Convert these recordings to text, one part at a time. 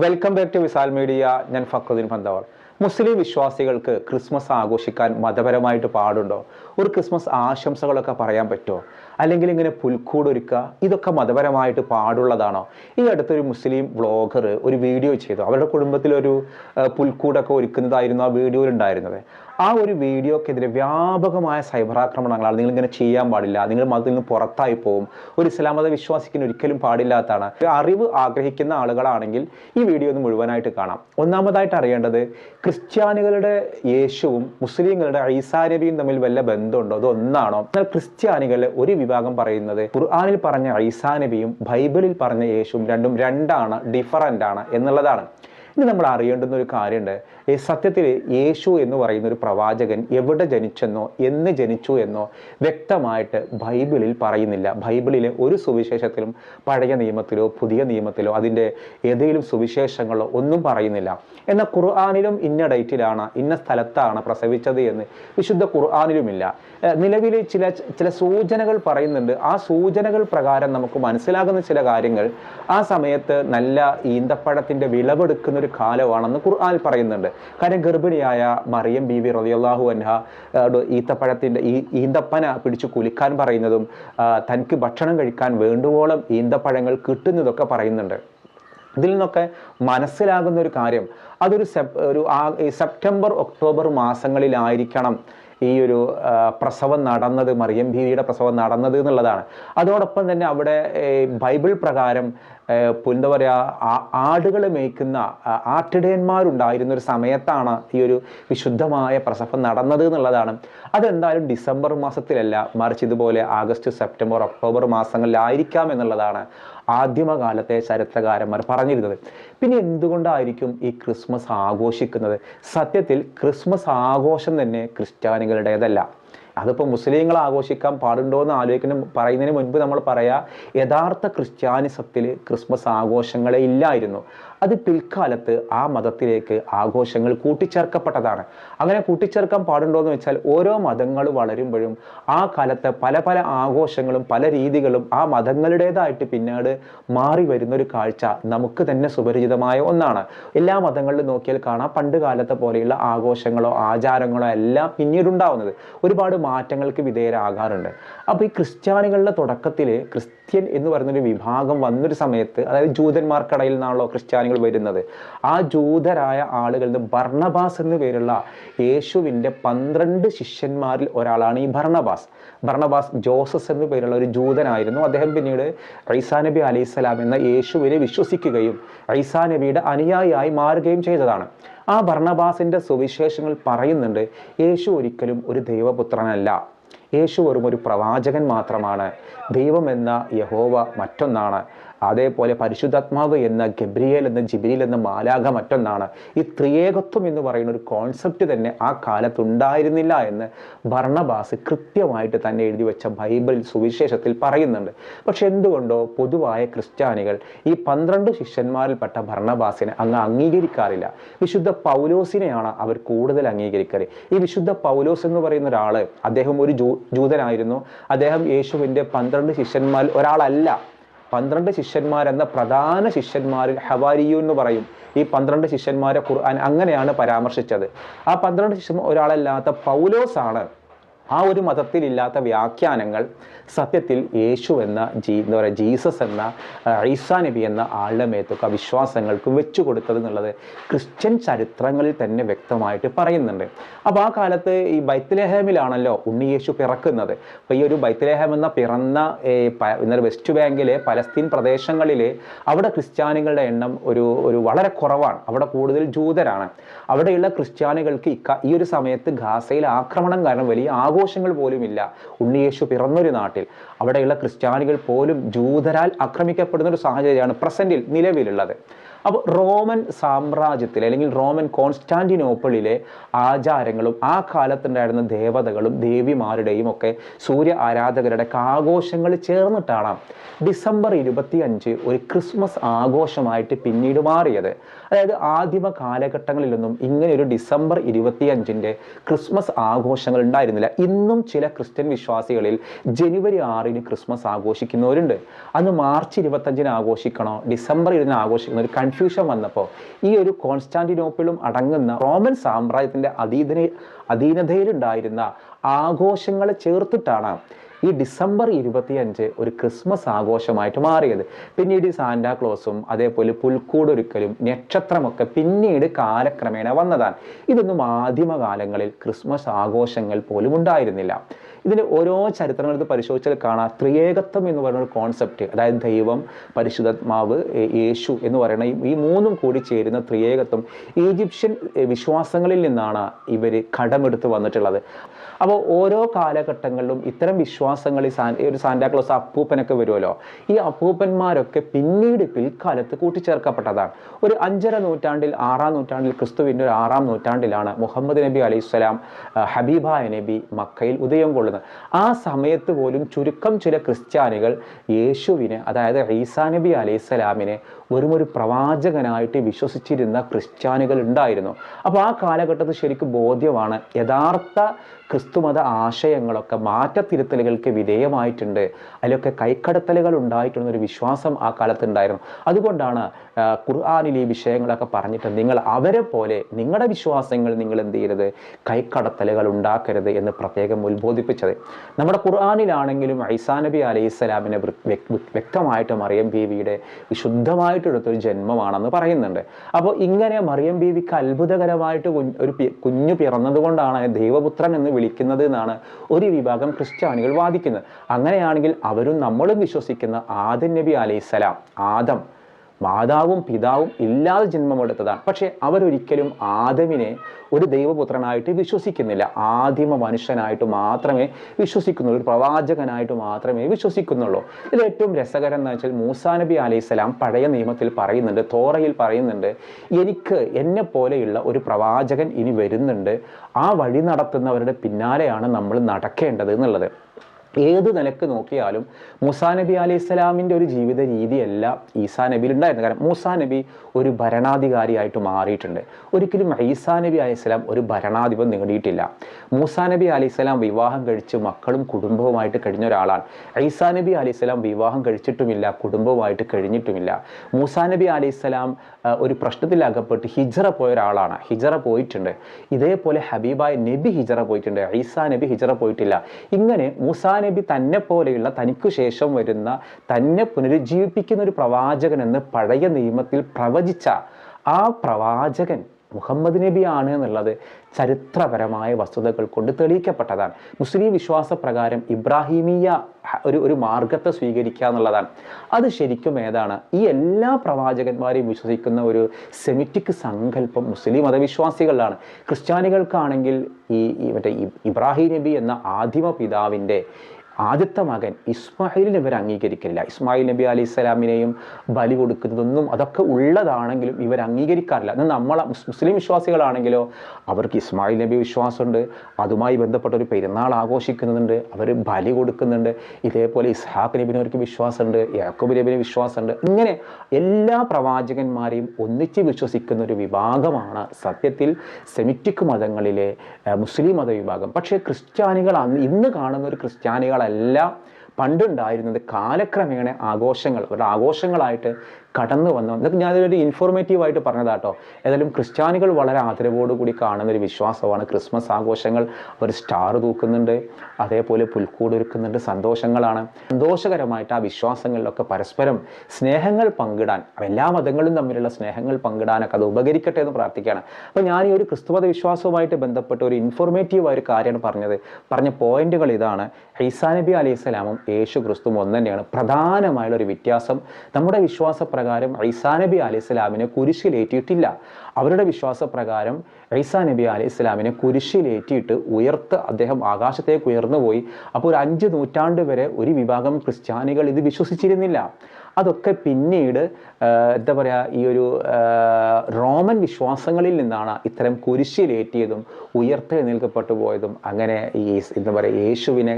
Welcome back to Visal media ഞാൻ ഫക്രുദ്ദീൻ പന്തവർ മുസ്ലിം വിശ്വാസികൾക്ക് Christmas ആഘോഷിക്കാൻ മതപരമായിട്ട് പാടുണ്ടോ? ഒരു ക്രിസ്മസ് ആശംസകളൊക്കെ പറയാൻ പറ്റുമോ? അല്ലെങ്കിൽ ഇങ്ങനെ പുൽക്കൂടൊരുക്കുക ഇതൊക്കെ മതപരമായിട്ട് പാടുള്ളതാണോ? ഈ അടുത്തൊരു മുസ്ലിം വ്ളോഗർ ഒരു വീഡിയോ ചെയ്തു. അവരുടെ കുടുംബത്തിലൊരു പുൽക്കൂടൊക്കെ ഒരുക്കുന്നതായിരുന്നു ആ വീഡിയോയിൽ ഉണ്ടായിരുന്നത് ആ ഒരു വീഡിയോക്കെതിരെ വ്യാപകമായ സൈബർ ആക്രമണങ്ങളാണ്. നിങ്ങൾ ഇങ്ങനെ ചെയ്യാൻ പാടില്ല. നിങ്ങൾ മതത്തിൽ നിന്ന് പുറത്തായി പോകും ഒരു ഇസ്ലാം മത വിശ്വാസിക്കുന്ന ഒരിക്കലും പാടില്ലാത്തതാണ്. അറിവ് ആഗ്രഹിക്കുന്ന ആളുകളാണെങ്കിൽ ഈ വീഡിയോ ഒന്ന് മുഴുവനായിട്ട് കാണാം. ഒന്നാമതായിട്ട് അറിയേണ്ടത് ക്രിസ്ത്യാനികളുടെ യേശുവും മുസ്ലിങ്ങളുടെ ഈസാ നബിയും തമ്മിൽ വല്ല ബന്ധമുണ്ടോ? അത് ഒന്നാണോ എന്നാൽ ക്രിസ്ത്യാനികൾ ഒരു വിഭാഗം പറയുന്നത് ഖുർആാനിൽ പറഞ്ഞ ഈസാ നബിയും ബൈബിളിൽ പറഞ്ഞ യേശുവും രണ്ടും രണ്ടാണ് ഡിഫറന്റ് ആണ് എന്നുള്ളതാണ്. ഇനി നമ്മൾ അറിയേണ്ടുന്ന ഒരു കാര്യമുണ്ട്. ഈ സത്യത്തിൽ യേശു എന്ന് പറയുന്ന ഒരു പ്രവാചകൻ എവിടെ ജനിച്ചെന്നോ എന്ന് ജനിച്ചു എന്നോ വ്യക്തമായിട്ട് ബൈബിളിൽ പറയുന്നില്ല. ബൈബിളിലെ ഒരു സുവിശേഷത്തിലും പഴയ നിയമത്തിലോ പുതിയ നിയമത്തിലോ അതിന്റെ ഏതെങ്കിലും സുവിശേഷങ്ങളോ ഒന്നും പറയുന്നില്ല. എന്നാൽ ഖുർആാനിലും ഇന്ന ഡേറ്റിലാണ് ഇന്ന സ്ഥലത്താണ് പ്രസവിച്ചത് എന്ന് വിശുദ്ധ ഖുർആാനിലുമില്ല. നിലവിലെ ചില ചില സൂചനകൾ പറയുന്നുണ്ട്. ആ സൂചനകൾ പ്രകാരം നമുക്ക് മനസ്സിലാകുന്ന ചില കാര്യങ്ങൾ ആ സമയത്ത് നല്ല ഈന്തപ്പഴത്തിന്റെ വിളവെടുക്കുന്ന ഒരു കാലമാണെന്ന് ഖുർആൻ പറയുന്നുണ്ട്. കാര്യം ഗർഭിണിയായ മറിയം ബീവി റളിയല്ലാഹു അൻഹ ആ, ഈത്തപ്പഴത്തിന്റെ ഈ ഈന്തപ്പന പിടിച്ചു കുലിക്കാൻ പറയുന്നതും തനിക്ക് ഭക്ഷണം കഴിക്കാൻ വേണ്ടുവോളം ഈന്തപ്പഴങ്ങൾ കിട്ടുന്നതൊക്കെ പറയുന്നുണ്ട്. ഇതിൽ നിന്നൊക്കെ മനസ്സിലാകുന്ന ഒരു കാര്യം അതൊരു സെപ് ഒരു സെപ്റ്റംബർ ഒക്ടോബർ മാസങ്ങളിലായിരിക്കണം ഈ ഒരു പ്രസവം നടന്നത് മറിയം ബീവിയുടെ പ്രസവം നടന്നത് എന്നുള്ളതാണ്. അതോടൊപ്പം തന്നെ അവിടെ ബൈബിൾ പ്രകാരം എന്താ പറയുക ആടുകൾ മേയ്ക്കുന്ന ആട്ടിടയന്മാരുണ്ടായിരുന്ന ഒരു സമയത്താണ് ഈ ഒരു വിശുദ്ധമായ പ്രസവം നടന്നത് എന്നുള്ളതാണ്. അതെന്തായാലും ഡിസംബർ മാസത്തിലല്ല മറിച്ച് ഇതുപോലെ ആഗസ്റ്റ് സെപ്റ്റംബർ ഒക്ടോബർ മാസങ്ങളിലായിരിക്കാം എന്നുള്ളതാണ് ആദ്യമകാലത്തെ ചരിത്രകാരന്മാർ പറഞ്ഞിരുന്നത്. പിന്നെ എന്തുകൊണ്ടായിരിക്കും ഈ ക്രിസ്മസ് ആഘോഷിക്കുന്നത്? സത്യത്തിൽ ക്രിസ്മസ് ആഘോഷം തന്നെ ക്രിസ്ത്യാനികളുടേതല്ല. അതിപ്പോൾ മുസ്ലിങ്ങൾ ആഘോഷിക്കാൻ പാടുണ്ടോ എന്ന് ആലോചിക്കുന്ന പറയുന്നതിന് മുൻപ് നമ്മൾ പറയാ യഥാർത്ഥ ക്രിസ്ത്യാനിസത്തിൽ ക്രിസ്മസ് ആഘോഷങ്ങളെ ഇല്ലായിരുന്നു. അത് പിൽക്കാലത്ത് ആ മതത്തിലേക്ക് ആഘോഷങ്ങൾ കൂട്ടിച്ചേർക്കപ്പെട്ടതാണ്. അങ്ങനെ കൂട്ടിച്ചേർക്കാൻ പാടുണ്ടോ എന്ന് വെച്ചാൽ ഓരോ മതങ്ങൾ വളരുമ്പോഴും ആ കാലത്തെ പല പല ആഘോഷങ്ങളും പല രീതികളും ആ മതങ്ങളുടേതായിട്ട് പിന്നീട് മാറി വരുന്ന ഒരു കാഴ്ച നമുക്ക് തന്നെ സുപരിചിതമായ ഒന്നാണ്. എല്ലാ മതങ്ങളിലും നോക്കിയാൽ കാണാം പണ്ട് കാലത്തെ പോലെയുള്ള ആഘോഷങ്ങളോ ആചാരങ്ങളോ എല്ലാം പിന്നീട് ഉണ്ടാവുന്നത്. ഒരുപാട് മാറ്റങ്ങൾക്ക് വിധേയരാകാറുണ്ട്. അപ്പോൾ ഈ ക്രിസ്ത്യാനികളുടെ തുടക്കത്തിൽ ക്രിസ്ത്യൻ എന്ന് പറയുന്നൊരു വിഭാഗം വന്നൊരു സമയത്ത് അതായത് ജൂതന്മാർക്കിടയിൽ നിന്നാണല്ലോ ക്രിസ്ത്യാനികൾ വരുന്നത്. ആ ജൂതരായ ആളുകളിൽ നിന്ന് ഭർണബാസ് എന്ന് പേരുള്ള യേശുവിന്റെ പന്ത്രണ്ട് ശിഷ്യന്മാരിൽ ഒരാളാണ് ഈ ഭർണബാസ് ഭർണബാസ് ജോസസ് എന്ന് പേരുള്ള ഒരു ജൂതനായിരുന്നു. അദ്ദേഹം പിന്നീട് ഐസാ നബി അലൈഹിസ്സലാം എന്ന യേശുവിനെ വിശ്വസിക്കുകയും ഐസാ നബിയുടെ അനുയായിയായി മാറുകയും ചെയ്തതാണ്. ആ ഭർണബാസിന്റെ സുവിശേഷങ്ങൾ പറയുന്നുണ്ട് യേശു ഒരിക്കലും ഒരു ദൈവപുത്രനല്ല. യേശു വെറും ഒരു പ്രവാചകൻ മാത്രമാണ്. ദൈവമെന്ന യഹോവ മറ്റൊന്നാണ്. അതേപോലെ പരിശുദ്ധാത്മാവ് എന്ന ഗബ്രിയേൽ എന്ന ജിബിരിൽ എന്ന മാലാഖ മറ്റൊന്നാണ്. ഈ ത്രിയേകത്വം എന്ന് പറയുന്ന ഒരു കോൺസെപ്റ്റ് തന്നെ ആ കാലത്തുണ്ടായിരുന്നില്ല എന്ന് ഭർണബാസ് കൃത്യമായിട്ട് തന്നെ എഴുതി വെച്ച ബൈബിൾ സുവിശേഷത്തിൽ പറയുന്നുണ്ട്. പക്ഷെ എന്തുകൊണ്ടോ പൊതുവായ ക്രിസ്ത്യാനികൾ ഈ പന്ത്രണ്ട് ശിഷ്യന്മാരിൽപ്പെട്ട ഭർണബാസിനെ അങ്ങ് അംഗീകരിക്കാറില്ല. വിശുദ്ധ പൗലോസിനെയാണ് അവർ കൂടുതൽ അംഗീകരിക്കാറ് ഈ വിശുദ്ധ പൗലോസ് എന്ന് പറയുന്ന ഒരാൾ അദ്ദേഹം ഒരു ജൂ ജൂതനായിരുന്നു. അദ്ദേഹം യേശുവിന്റെ പന്ത്രണ്ട് ശിഷ്യന്മാരിൽ ഒരാളല്ല. പന്ത്രണ്ട് ശിഷ്യന്മാരെന്ന പ്രധാന ശിഷ്യന്മാരിൽ ഹവാരിയു എന്ന് പറയും. ഈ പന്ത്രണ്ട് ശിഷ്യന്മാരെ ഖുർആൻ അങ്ങനെയാണ് പരാമർശിച്ചത്. ആ പന്ത്രണ്ട് ശിഷ്യന്മാർ ഒരാളല്ലാത്ത പൗലോസാണ്. ആ ഒരു മതത്തിലില്ലാത്ത വ്യാഖ്യാനങ്ങൾ സത്യത്തിൽ യേശു എന്ന ജീ എന്താ പറയുക ജീസസ് എന്ന ഈസാ നബി എന്ന ആളുടെ മേത്തൊക്കെ വിശ്വാസങ്ങൾക്ക് വെച്ചു കൊടുത്തത് എന്നുള്ളത് ക്രിസ്ത്യൻ ചരിത്രങ്ങളിൽ തന്നെ വ്യക്തമായിട്ട് പറയുന്നുണ്ട്. അപ്പോൾ ആ കാലത്ത് ഈ ബൈത്തലേഹമിലാണല്ലോ ഉണ്ണിയേശു പിറക്കുന്നത്. അപ്പോൾ ഈ ഒരു ബൈത്തലേഹം എന്ന പിറന്ന ഇന്നലെ വെസ്റ്റ് ബാങ്കിലെ പലസ്തീൻ പ്രദേശങ്ങളിലെ അവിടെ ക്രിസ്ത്യാനികളുടെ എണ്ണം ഒരു ഒരു വളരെ കുറവാണ്. അവിടെ കൂടുതൽ ജൂതരാണ്. അവിടെയുള്ള ക്രിസ്ത്യാനികൾക്ക് ഈ ഒരു സമയത്ത് ഗാസയിൽ ആക്രമണം കാരണം വലിയ ആഘോഷങ്ങൾ പോലും ഇല്ല ഉണ്ണിയേശു പിറന്നൊരു നാട്ടിൽ അവിടെയുള്ള ക്രിസ്ത്യാനികൾ പോലും ജൂതരാൽ ആക്രമിക്കപ്പെടുന്ന ഒരു സാഹചര്യമാണ് പ്രസന്റിൽ നിലവിലുള്ളത്. അപ്പോൾ റോമൻ സാമ്രാജ്യത്തിൽ അല്ലെങ്കിൽ റോമൻ കോൺസ്റ്റാന്റിനോപ്പിളിലെ ആചാരങ്ങളും ആ കാലത്തുണ്ടായിരുന്ന ദേവതകളും ദേവിമാരുടെയും ഒക്കെ സൂര്യ ആരാധകരുടെ ആഘോഷങ്ങൾ ചേർന്നിട്ടാണ് ഡിസംബർ ഇരുപത്തി അഞ്ച് ഒരു ക്രിസ്മസ് ആഘോഷമായിട്ട് പിന്നീട് മാറിയത്. അതായത് ആദിമ കാലഘട്ടങ്ങളിലൊന്നും ഇങ്ങനെ ഒരു ഡിസംബർ ഇരുപത്തി അഞ്ചിന്റെ ക്രിസ്മസ് ആഘോഷങ്ങൾ ഉണ്ടായിരുന്നില്ല. ഇന്നും ചില ക്രിസ്ത്യൻ വിശ്വാസികളിൽ ജനുവരി ആറിന് ക്രിസ്മസ് ആഘോഷിക്കുന്നവരുണ്ട്. അന്ന് മാർച്ച് ഇരുപത്തഞ്ചിന് ആഘോഷിക്കണോ ഡിസംബർ ഇരുന്ന് ആഘോഷിക്കുന്ന ഒരു കൺഫ്യൂഷൻ വന്നപ്പോൾ ഈ ഒരു കോൺസ്റ്റാന്റിനോപ്പിളും അടങ്ങുന്ന റോമൻ സാമ്രാജ്യത്തിന്റെ അധീന അധീനതയിലുണ്ടായിരുന്ന ആഘോഷങ്ങളെ ചേർത്തിട്ടാണ് ഈ ഡിസംബർ ഇരുപത്തിയഞ്ച് ഒരു ക്രിസ്മസ് ആഘോഷമായിട്ട് മാറിയത്. പിന്നീട് സാന്റാക്ലോസും അതേപോലെ പുൽക്കൂടൊരുക്കലും നക്ഷത്രമൊക്കെ പിന്നീട് കാലക്രമേണ വന്നതാണ്. ഇതൊന്നും ആദിമകാലങ്ങളിൽ ക്രിസ്മസ് ആഘോഷങ്ങൾ പോലും ഉണ്ടായിരുന്നില്ല. ഇതിന്റെ ഓരോ ചരിത്രങ്ങൾ എടുത്ത് പരിശോധിച്ചാൽ കാണാം. ത്രിയേകത്വം എന്ന് പറയുന്ന ഒരു കോൺസെപ്റ്റ് അതായത് ദൈവം പരിശുദ്ധാത്മാവ് യേശു എന്ന് പറയുന്ന ഈ- മൂന്നും കൂടി ചേരുന്ന ത്രിയേകത്വം ഈജിപ്ഷ്യൻ വിശ്വാസങ്ങളിൽ നിന്നാണ് ഇവർ കടമെടുത്ത് വന്നിട്ടുള്ളത്. അപ്പോൾ ഓരോ കാലഘട്ടങ്ങളിലും ഇത്തരം വിശ്വാസങ്ങൾ ഒരു സാന്റാക്ലോസ് അപ്പൂപ്പനൊക്കെ വരുമല്ലോ. ഈ അപ്പൂപ്പന്മാരൊക്കെ പിന്നീട് പിൽക്കാലത്ത് കൂട്ടിച്ചേർക്കപ്പെട്ടതാണ്. ഒരു അഞ്ചര നൂറ്റാണ്ടിൽ ആറാം നൂറ്റാണ്ടിൽ ക്രിസ്തുവിന്റെ ഒരു ആറാം നൂറ്റാണ്ടിലാണ് മുഹമ്മദ് നബി അലൈഹി സ്വലാം ഹബീബായ നബി മക്കയിൽ ഉദയം കൊള്ളുന്നത്. ആ സമയത്ത് പോലും ചുരുക്കം ചില ക്രിസ്ത്യാനികൾ യേശുവിനെ അതായത് ഈസാ നബി അലൈഹി സ്വലാമിനെ വെറും ഒരു പ്രവാചകനായിട്ട് വിശ്വസിച്ചിരുന്ന ക്രിസ്ത്യാനികൾ ഉണ്ടായിരുന്നു. അപ്പോൾ ആ കാലഘട്ടത്തിൽ ശരിക്കും ബോധ്യമാണ് യഥാർത്ഥ ക്രിസ്തുമത ആശയങ്ങളൊക്കെ മാറ്റത്തിരുത്തലുകൾക്ക് വിധേയമായിട്ടുണ്ട്. അതിലൊക്കെ കൈക്കടത്തലുകൾ ഉണ്ടായിട്ടുള്ള ഒരു വിശ്വാസം ആ കാലത്തുണ്ടായിരുന്നു. അതുകൊണ്ടാണ് ഖുർആാനിൽ ഈ വിഷയങ്ങളൊക്കെ പറഞ്ഞിട്ട് നിങ്ങൾ അവരെ പോലെ നിങ്ങളുടെ വിശ്വാസങ്ങൾ നിങ്ങൾ എന്ത് ചെയ്യരുത്? കൈക്കടത്തലുകൾ ഉണ്ടാക്കരുത് എന്ന് പ്രത്യേകം ഉത്ബോധിപ്പിച്ചത്. നമ്മുടെ ഖുർആാനിലാണെങ്കിലും ഐസാ നബി അലൈഹി സ്വലാമിനെ വ്യക്തമായിട്ട് മറിയം ബീവിയുടെ വിശുദ്ധമായിട്ടെടുത്തൊരു ജന്മമാണെന്ന് പറയുന്നുണ്ട്. അപ്പോൾ ഇങ്ങനെ മറിയം ബീവിക്ക് അത്ഭുതകരമായിട്ട് ഒരു കുഞ്ഞു പിറന്നതുകൊണ്ടാണ് ദൈവപുത്രൻ എന്ന് വിളിക്കുന്നത് എന്നാണ് ഒരു വിഭാഗം ക്രിസ്ത്യാനികൾ വാദിക്കുന്നത്. അങ്ങനെയാണെങ്കിൽ അവരും നമ്മളും വിശ്വസിക്കുന്ന ആദം നബി അലൈസലാം ആദം. മാതാവും പിതാവും ഇല്ലാതെ ജന്മമെടുത്തതാണ് പക്ഷേ അവരൊരിക്കലും ആദമിനെ ഒരു ദൈവപുത്രനായിട്ട് വിശ്വസിക്കുന്നില്ല. ആദിമ മനുഷ്യനായിട്ട് മാത്രമേ വിശ്വസിക്കുന്നുള്ളൂ. ഒരു പ്രവാചകനായിട്ട് മാത്രമേ വിശ്വസിക്കുന്നുള്ളൂ. ഇതിൽ ഏറ്റവും രസകരം എന്ന് വെച്ചാൽ മൂസാ നബി അലൈഹിസ്സലാം പഴയ നിയമത്തിൽ പറയുന്നുണ്ട് തോറയിൽ പറയുന്നുണ്ട് എനിക്ക് എന്നെ പോലെയുള്ള ഒരു പ്രവാചകൻ ഇനി വരുന്നുണ്ട്. ആ വഴി നടത്തുന്നവരുടെ പിന്നാലെയാണ് നമ്മൾ നടക്കേണ്ടത് എന്നുള്ളത്. ഏത് നിലയ്ക്ക് നോക്കിയാലും മുസാ നബി അലൈഹി സ്വലാമിന്റെ ഒരു ജീവിത രീതിയല്ല ഈസാ നബിയിൽ ഉണ്ടായിരുന്നത് കാരണം മൂസാ നബി ഒരു ഭരണാധികാരിയായിട്ട് മാറിയിട്ടുണ്ട്. ഒരിക്കലും ഈസാ നബി അലൈഹി സ്വലാം ഒരു ഭരണാധിപം നേടിയിട്ടില്ല. മൂസാ നബി അലൈഹി സ്വലാം വിവാഹം കഴിച്ച് മക്കളും കുടുംബവുമായിട്ട് കഴിഞ്ഞ ഒരാളാണ്. ഈസാ നബി അലൈഹി സ്വലാം വിവാഹം കഴിച്ചിട്ടുമില്ല കുടുംബവുമായിട്ട് കഴിഞ്ഞിട്ടുമില്ല. മൂസാ നബി അലൈഹി സ്വലാം ഒരു പ്രശ്നത്തിൽ അകപ്പെട്ട് ഹിജറ പോയ ഒരാളാണ്. ഹിജറ പോയിട്ടുണ്ട്. ഇതേപോലെ ഹബീബായ നബി ഹിജറ പോയിട്ടുണ്ട്. ഈസാ നബി ഹിജറ പോയിട്ടില്ല. ഇങ്ങനെ മൂസാ നബി തന്നെ പോലെയുള്ള തനിക്കു ശേഷം വരുന്ന തന്നെ പുനരുജ്ജീവിപ്പിക്കുന്ന ഒരു പ്രവാചകൻ എന്ന് പഴയ നിയമത്തിൽ പ്രവചിച്ച ആ പ്രവാചകൻ മുഹമ്മദ് നബിയാണ് എന്നുള്ളത് ചരിത്രപരമായ വസ്തുതകൾ കൊണ്ട് തെളിയിക്കപ്പെട്ടതാണ്. മുസ്ലിം വിശ്വാസപ്രകാരം ഇബ്രാഹിമീയ ഒരു ഒരു മാർഗത്തെ സ്വീകരിക്കുക എന്നുള്ളതാണ്. അത് ശരിക്കും ഏതാണ്? ഈ എല്ലാ പ്രവാചകന്മാരെയും വിശ്വസിക്കുന്ന ഒരു സെമിറ്റിക് സങ്കല്പം മുസ്ലിം മതവിശ്വാസികളിലാണ്. ക്രിസ്ത്യാനികൾക്കാണെങ്കിൽ ഈ മറ്റേ ഇബ്രാഹിം നബി എന്ന ആദിമ പിതാവിന്റെ ആദ്യത്തെ മകൻ ഇസ്മായിലിനെ ഇവർ അംഗീകരിക്കില്ല ഇസ്മായിൽ നബി അലൈഹി സ്വലാമിനെയും ബലി കൊടുക്കുന്നതൊന്നും അതൊക്കെ ഉള്ളതാണെങ്കിലും ഇവർ അംഗീകരിക്കാറില്ല. എന്നാൽ നമ്മൾ മുസ്ലിം വിശ്വാസികളാണെങ്കിലോ അവർക്ക് ഇസ്മായിൽ നബി വിശ്വാസമുണ്ട്. അതുമായി ബന്ധപ്പെട്ട ഒരു പെരുന്നാൾ ആഘോഷിക്കുന്നുണ്ട്. അവർ ബലി കൊടുക്കുന്നുണ്ട്. ഇതേപോലെ ഇസ്ഹാഖ് നബിന് അവർക്ക് വിശ്വാസമുണ്ട്. യാക്കൂബ് നബിന് വിശ്വാസമുണ്ട്. ഇങ്ങനെ എല്ലാ പ്രവാചകന്മാരെയും ഒന്നിച്ച് വിശ്വസിക്കുന്ന ഒരു വിഭാഗമാണ് സത്യത്തിൽ സെമിറ്റിക് മതങ്ങളിലെ മുസ്ലിം മത വിഭാഗം പക്ഷേ ക്രിസ്ത്യാനികൾ ഇന്ന് കാണുന്ന ഒരു ക്രിസ്ത്യാനികളല്ല പണ്ടുണ്ടായിരുന്നത് കാലക്രമേണ ആഘോഷങ്ങൾ അവരുടെ ആഘോഷങ്ങളായിട്ട് കടന്നു വന്നു. എന്നൊക്കെ ഞാനൊരു ഇൻഫോർമേറ്റീവായിട്ട് പറഞ്ഞതാട്ടോ. ഏതായാലും ക്രിസ്ത്യാനികൾ വളരെ ആദരവോടുകൂടി കാണുന്ന ഒരു വിശ്വാസമാണ്. ക്രിസ്മസ് ആഘോഷങ്ങൾ അവർ സ്റ്റാർ തൂക്കുന്നുണ്ട്. അതേപോലെ പുൽക്കൂട് ഒരുക്കുന്നുണ്ട്. സന്തോഷങ്ങളാണ്. സന്തോഷകരമായിട്ട് ആ വിശ്വാസങ്ങളിലൊക്കെ പരസ്പരം സ്നേഹങ്ങൾ പങ്കിടാൻ എല്ലാ മതങ്ങളും തമ്മിലുള്ള സ്നേഹങ്ങൾ പങ്കിടാനൊക്കെ അത് ഉപകരിക്കട്ടെ എന്ന് പ്രാർത്ഥിക്കുകയാണ്. അപ്പോൾ ഞാൻ ഈ ഒരു ക്രിസ്തുമത വിശ്വാസവുമായിട്ട് ബന്ധപ്പെട്ട ഒരു ഇൻഫോർമേറ്റീവായ ഒരു കാര്യമാണ് പറഞ്ഞത്. പറഞ്ഞ പോയിന്റുകൾ ഇതാണ്. ഈസാ നബി അലൈഹി സ്വലാമും യേശു ക്രിസ്തുവും ഒന്ന് തന്നെയാണ് പ്രധാനമായുള്ള ഒരു വ്യത്യാസം നമ്മുടെ വിശ്വാസപ്രകാരം ഈസാ നബി അലൈഹി സ്വലാമിനെ കുരിശിലേറ്റിയിട്ടില്ല. അവരുടെ വിശ്വാസപ്രകാരം ഐസാ നബി അലൈഹി ഇസ്ലാമിനെ കുരിശിലേറ്റിയിട്ട് ഉയർത്ത് അദ്ദേഹം ആകാശത്തേക്ക് ഉയർന്നു പോയി. അപ്പോൾ ഒരു അഞ്ച് നൂറ്റാണ്ട് വരെ ഒരു വിഭാഗം ക്രിസ്ത്യാനികൾ ഇത് വിശ്വസിച്ചിരുന്നില്ല. അതൊക്കെ പിന്നീട് എന്താ പറയുക ഈ ഒരു റോമൻ വിശ്വാസങ്ങളിൽ നിന്നാണ് ഇത്തരം കുരിശിലേറ്റിയതും ഉയർത്തെഴുന്നേൽക്കപ്പെട്ടു പോയതും അങ്ങനെ ഈ എന്താ പറയുക യേശുവിനെ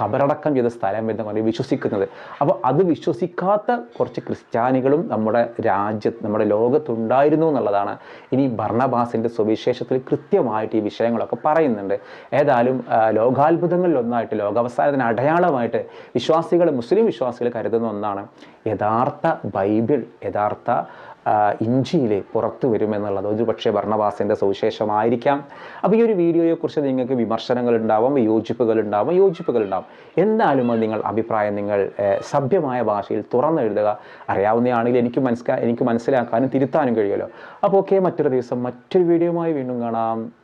കബറടക്കം ചെയ്ത സ്ഥലം എന്ന് പറഞ്ഞ് വിശ്വസിക്കുന്നത്. അപ്പോൾ അത് വിശ്വസിക്കാത്ത കുറച്ച് ക്രിസ്ത്യാനികളും നമ്മുടെ രാജ്യത്ത് നമ്മുടെ ലോകത്തുണ്ടായിരുന്നു എന്നുള്ളതാണ് ഇനി ഭർണബാസിന്റെ സുവിശേഷത്തിൽ കൃത്യമായിട്ട് ഈ വിഷയങ്ങളൊക്കെ പറയുന്നുണ്ട്. ഏതായാലും ലോകാത്ഭുതങ്ങളിലൊന്നായിട്ട് ലോകാവസാനത്തിന് അടയാളമായിട്ട് വിശ്വാസികൾ മുസ്ലിം വിശ്വാസികൾ കരുതുന്ന ഒന്നാണ് യഥാർത്ഥ ബൈബിൾ യഥാർത്ഥ ഇഞ്ചിയിൽ പുറത്തു വരുമെന്നുള്ളത്. ഒരു പക്ഷേ ഭരണവാസിന്റെ സുവിശേഷമായിരിക്കാം. അപ്പോൾ ഈ ഒരു വീഡിയോയെക്കുറിച്ച് നിങ്ങൾക്ക് വിമർശനങ്ങൾ ഉണ്ടാവാം യോജിപ്പുകൾ ഉണ്ടാവാം യോജിപ്പുകൾ ഉണ്ടാവും എന്തായാലും അത് നിങ്ങൾ അഭിപ്രായം നിങ്ങൾ സഭ്യമായ ഭാഷയിൽ തുറന്നെഴുതുക. അറിയാവുന്നതാണെങ്കിൽ എനിക്ക് മനസ്സിലാ എനിക്ക് മനസ്സിലാക്കാനും തിരുത്താനും കഴിയുമല്ലോ. അപ്പോൾ ഓക്കെ മറ്റൊരു ദിവസം മറ്റൊരു വീഡിയോയുമായി വീണ്ടും കാണാം.